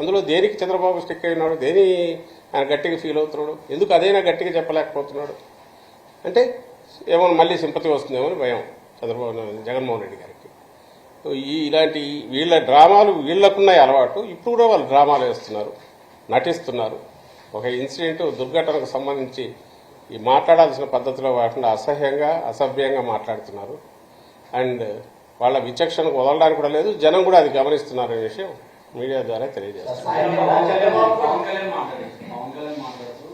అందులో దేనికి చంద్రబాబు స్టిక్ అయినాడు? దేని ఆయన గట్టిగా ఫీల్ అవుతున్నాడు? ఎందుకు అదైనా గట్టిగా చెప్పలేకపోతున్నాడు? అంటే ఏమో మళ్ళీ సింపతి వస్తుందేమో అని భయం చంద్రబాబు జగన్మోహన్ రెడ్డి గారికి. ఈ ఇలాంటి వీళ్ళ డ్రామాలు వీళ్ళకున్నాయి అలవాటు. ఇప్పుడు కూడా వాళ్ళు డ్రామాలు వేస్తున్నారు నటిస్తున్నారు. ఒక ఇన్సిడెంట్ దుర్ఘటనకు సంబంధించి ఈ మాట్లాడాల్సిన పద్ధతిలో కాకుండా అసహ్యంగా అసభ్యంగా మాట్లాడుతున్నారు. అండ్ వాళ్ళ విచక్షణకు వదలడానికి కూడా లేదు జనం కూడా అది గమనిస్తున్నారు అనే విషయం. మీడియా ద్వారా తెలియజేస్తారు ఆయన పవన్ కళ్యాణ్ పవన్ కళ్యాణ్ మాట్లాడారు పవన్ కళ్యాణ్ మాట్లాడుతూ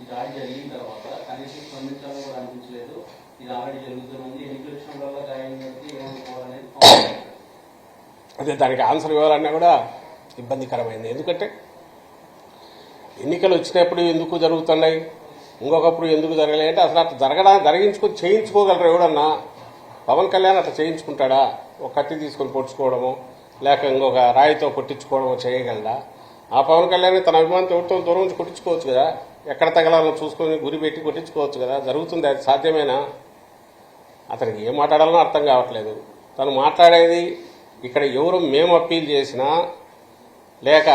ఈ దాడి జరిగిన తర్వాత కనీసం స్పందించాలని కూడా అనిపించలేదు. ఇది ఆల్రెడీ జరుగుతున్నది ఎన్నికల విషయంలో గాయం జరిగితే ఏమనుకోవాలనేది పవన్ కళ్యాణ్ అదే దానికి ఆన్సర్ ఇవ్వాలన్నా కూడా ఇబ్బందికరమైంది. ఎందుకంటే ఎన్నికలు వచ్చినప్పుడు ఎందుకు జరుగుతున్నాయి? ఇంకొకప్పుడు ఎందుకు జరగలేదు? అంటే అసలు అట్లా జరగడా జరిగించుకొని చేయించుకోగలరు ఎవడన్నా? పవన్ కళ్యాణ్ అట్లా చేయించుకుంటాడా? ఒక కత్తి తీసుకొని పొడుచుకోవడము లేక ఇంకొక రాయితో కొట్టించుకోవడం చేయగలడా? ఆ పవన్ కళ్యాణ్ తన అభిమానంతో ఎవరితో దూరం నుంచి కొట్టించుకోవచ్చు కదా? ఎక్కడ తగలాలో చూసుకొని గురి పెట్టి కొట్టించుకోవచ్చు కదా? జరుగుతుంది అది సాధ్యమేనా? అతనికి ఏం మాట్లాడాలనో అర్థం కావట్లేదు. తను మాట్లాడేది ఇక్కడ ఎవరు మేము అప్పీల్ చేసినా లేక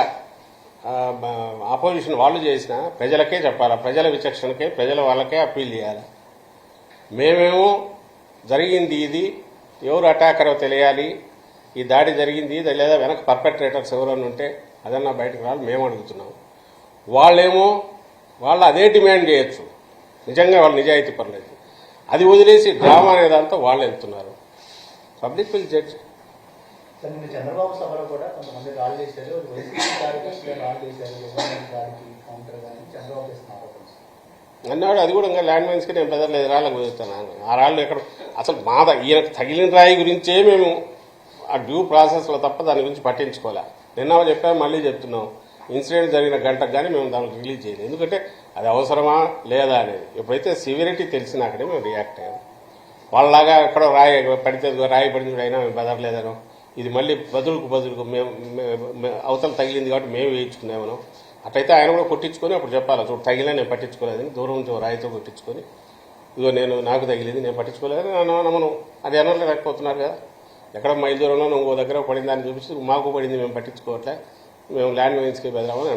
ఆపోజిషన్ వాళ్ళు చేసినా ప్రజలకే చెప్పాలా? ప్రజల విచక్షణకే ప్రజల వాళ్ళకే అప్పీల్ చేయాలి? మేమేమో జరిగింది ఇది ఎవరు అటాకరో తెలియాలి ఈ దాడి జరిగింది లేదా వెనక పర్పెట్రేటర్స్ ఎవరైనా ఉంటే అదన్నా బయటకు రావాలి మేము అడుగుతున్నాం వాళ్ళేమో వాళ్ళు అదే డిమాండ్ చేయొచ్చు. నిజంగా వాళ్ళు నిజాయితీ పర్లేదు. అది వదిలేసి డ్రామా అనే దాంతో వాళ్ళు వెళ్తున్నారు. పబ్లిక్ విల్ జడ్జ్ చంద్రబాబు సభలో కూడా కొంతమంది చేశారు చేశారు అన్నాడు అది కూడా ఇంకా ల్యాండ్ మైన్స్కి నేను బెదరలేదు. రాళ్ళకు కుదురుతాను ఆ రాళ్ళు ఎక్కడ అసలు మా ద- ఈయనకు తగిలిన రాయి గురించే మేము ఆ డ్యూ ప్రాసెస్లో తప్ప దాని గురించి పట్టించుకోలే. నిన్న చెప్పాము మళ్ళీ చెప్తున్నాం. ఇన్సిడెంట్ జరిగిన గంటకు కానీ మేము దాన్ని రిలీజ్ చేయలేదు. ఎందుకంటే అది అవసరమా లేదా అనేది. ఎప్పుడైతే సివిరిటీ తెలిసినాకనే మేము రియాక్ట్ అయ్యాము వాళ్ళలాగా ఎక్కడో రాయి పడితే రాయి పడింది అయినా మేము బెదరలేదను ఇది మళ్ళీ బదులుకు బదులుకు మేము అవతల తగిలింది కాబట్టి మేము వేయించుకున్నామను. అట్లయితే ఆయన కూడా కొట్టించుకొని అప్పుడు చెప్పాలి చూడు తగిలినా నేను పట్టించుకోలేదని దూరం నుంచి రాయితో కొట్టించుకొని? ఇదిగో నేను నాకు తగిలింది నేను పట్టించుకోలేదు. మనం అది అనలేకపోతున్నారు కదా. ఎక్కడ మైల్ దూరంలో ఇంకో దగ్గర పడిందని చూపిస్తూ మాకు పడింది మేము పట్టించుకోవట్లే. మేము ల్యాండ్ మైన్స్కి బెదరామని